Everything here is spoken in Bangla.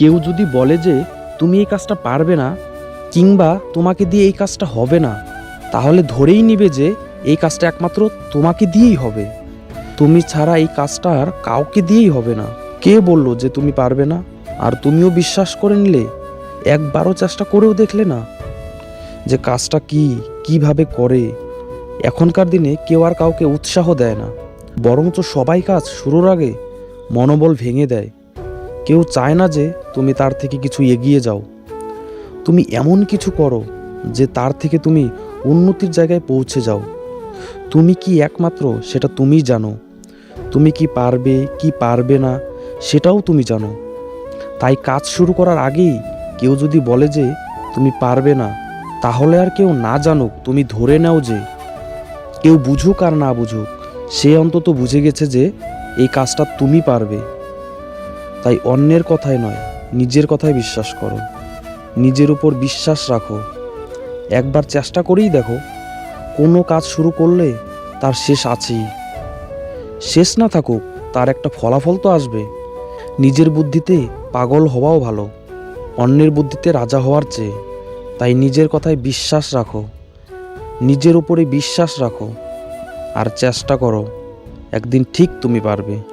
কেউ যদি বলে যে, তুমি এই কাজটা পারবে না কিংবা, তোমাকে দিয়ে এই কাজটা হবে না তাহলে ধরেই নিবে যে, এই কাজটা একমাত্র তোমাকে দিয়েই হবে। তুমি ছাড়া এই কাজটা আর কাউকে দিয়েই হবে না। কে বলল যে তুমি পারবে না? আর তুমিও বিশ্বাস করে নিলে, একবারও চেষ্টা করেও দেখলে না। যে কাজটা কি, কীভাবে করে? এখনকার দিনে কেউ আর কাউকে উৎসাহ দেয় না। বরঞ্চ সবাই কাজ শুরুর আগে মনোবল ভেঙে দেয়। কেউ চায় না যে তুমি তার থেকে কিছু এগিয়ে যাও। তুমি এমন কিছু করো যে তার থেকে তুমি উন্নতির জায়গায় পৌঁছে যাও। তুমি কি একমাত্র সেটা তুমি জানো। তুমি কি পারবে কি পারবে না, সেটাও তুমি জানো। তাই কাজ শুরু করার আগেই কেউ যদি বলে যে তুমি পারবে না, তাহলে আর কেউ না জানুক, তুমি ধরে নাও যে। কেউ বুঝুক আর না বুঝুক, সে অন্তত বুঝে গেছে যে এই কাজটা তুমি পারবে। তাই অন্যের কথায় নয়, নিজের কথায় বিশ্বাস করো। নিজের উপর বিশ্বাস রাখো। একবার চেষ্টা করেই দেখো, কোনো কাজ শুরু করলে তার শেষ আছেই। শেষ না থাকুক, তার একটা ফলাফল তো আসবে। নিজের বুদ্ধিতে পাগল হওয়াও ভালো, অন্যের বুদ্ধিতে রাজা হওয়ার চেয়ে। তাই নিজের কথায় বিশ্বাস রাখো, নিজের উপরে বিশ্বাস রাখো, আর চেষ্টা করো, একদিন ঠিক তুমি পারবে।